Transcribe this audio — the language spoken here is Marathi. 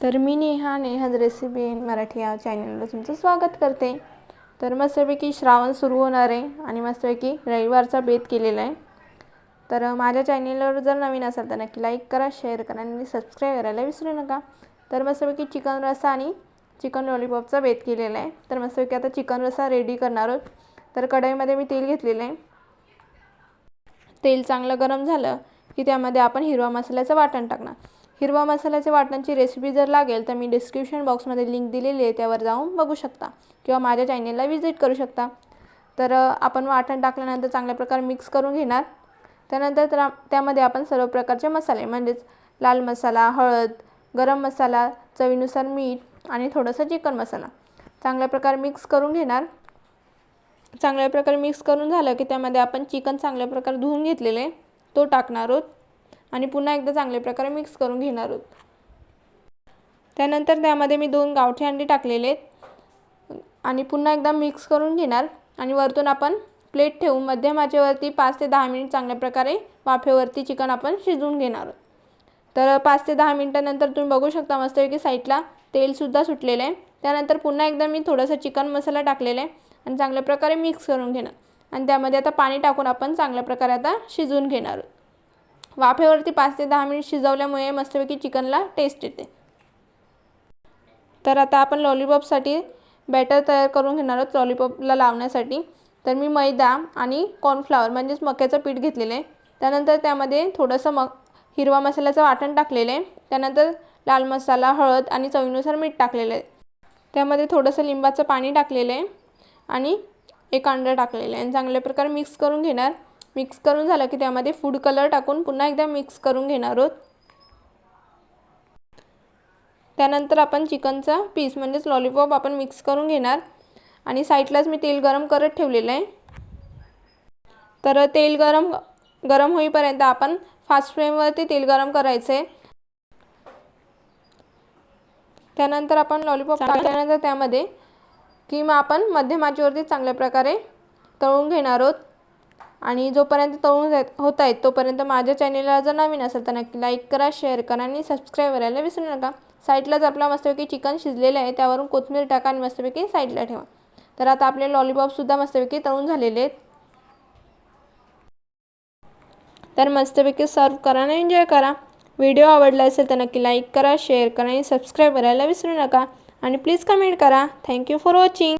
तर मी नेहा नेहाज रेसिपी इन मराठी या चॅनलला तुमचं स्वागत करते. तर मस्तपैकी श्रावण सुरू होणार आहे आणि मस्तपैकी रविवारचा बेत केलेला आहे. तर माझ्या चॅनलवर जर नवीन असाल तर नक्की लाईक करा शेअर करा आणि सबस्क्राईब करायला विसरू नका. तर मस्तपैकी चिकन रस्सा आणि चिकन लॉलीपॉपचा बेत केलेला आहे. तर मस्तपैकी आता चिकन रस्सा रेडी करणार आहोत. तर कढईमध्ये मी तेल घेतलेलं आहे. तेल चांगलं गरम झालं की त्यामध्ये आपण हिरवा मसाल्याचं वाटण टाकणार. हिरवा मसाल्याच्या वाटणाची रेसिपी जर लागेल तर मी डिस्क्रिप्शन बॉक्समध्ये लिंक दिलेली आहे त्यावर जाऊन बघू शकता किंवा माझ्या चॅनेलला व्हिजिट करू शकता. तर आपण वाटण टाकल्यानंतर चांगल्या प्रकारे मिक्स करून घेणार. त्यानंतर त्या त्यामध्ये आपण सर्व प्रकारचे मसाले म्हणजेच लाल मसाला हळद गरम मसाला चवीनुसार मीठ आणि थोडंसं चिकन मसाला. चांगल्या प्रकारे मिक्स करून घेणार. चांगल्या प्रकारे मिक्स करून झालं की त्यामध्ये आपण चिकन चांगल्या प्रकारे धुवून घेतलेले तो टाकणार आहोत. आणि पुन्हा एकदा चांगल्या प्रकारे मिक्स करून घेणार आहोत. त्यानंतर त्यामध्ये मी दोन गावठी अंडी टाकलेले आहेत. आणि पुन्हा एकदा मिक्स करून घेणार. आणि वरतून आपण प्लेट ठेवून मध्यम आचेवरती पाच ते दहा मिनिट चांगल्या प्रकारे वाफेवरती चिकन आपण शिजवून घेणार आहोत. तर पाच ते दहा मिनटानंतर तुम्ही बघू शकता मस्तपैकी साईडला तेलसुद्धा सुटलेलं आहे. त्यानंतर पुन्हा एकदा मी थोडासा चिकन मसाला टाकलेला आहे. आणि चांगल्या प्रकारे मिक्स करून घेणार. आणि त्यामध्ये आता पाणी टाकून आपण चांगल्या प्रकारे आता शिजवून घेणार आहोत. वाफेवरती पाच ते दहा मिनिट शिजवल्यामुळे मस्तपैकी चिकनला टेस्ट येते. तर आता आपण लॉलीपॉपसाठी बॅटर तयार करून घेणार आहोत लॉलीपॉपला लावण्यासाठी. तर मी मैदा आणि कॉर्नफ्लावर म्हणजेच मक्याचं पीठ घेतलेलं आहे. त्यानंतर त्यामध्ये थोडंसं मग हिरवा मसाल्याचं वाटण टाकलेलं आहे. त्यानंतर लाल मसाला हळद आणि चवीनुसार मीठ टाकलेलं आहे. त्यामध्ये थोडंसं लिंबाचं पाणी टाकलेलं आहे आणि एक अंडं टाकलेलं आहे. आणि चांगल्या प्रकारे मिक्स करून घेणार. मिक्स करून झालं की त्यामध्ये फूड कलर टाकून पुन्हा एकदा मिक्स करून घेणार आहोत. त्यानंतर आपण चिकनचा पीस म्हणजेच लॉलीपॉप आपण मिक्स करून घेणार. आणि साईडलाच मी तेल गरम करत ठेवलेलं आहे. तर तेल गरम गरम होईपर्यंत आपण फास्ट फ्लेमवरती तेल गरम करायचं आहे. त्यानंतर आपण लॉलीपॉप टाकल्यानंतर त्यामध्ये किंवा आपण मध्यमाचीवरती चांगल्या प्रकारे तळून घेणार आहोत. आणि जोपर्यंत तळून होत आहेत तोपर्यंत माझ्या चॅनेलला जर नवीन असेल तर नक्की लाईक करा शेअर करा आणि सबस्क्राईब करायला विसरू नका. साईडलाच आपला मस्तपैकी चिकन शिजलेलं आहे त्यावरून कोथिंबीर टाका आणि मस्तपैकी साईडला ठेवा. तर आता आपले लॉलीपॉपसुद्धा मस्तपैकी तळून झालेले आहेत. तर मस्तपैकी सर्व करा आणि एन्जॉय करा. व्हिडिओ आवडला असेल तर नक्की लाईक करा शेअर करा आणि सबस्क्राईब करायला विसरू नका. आणि प्लीज कमेंट करा. Thank you for watching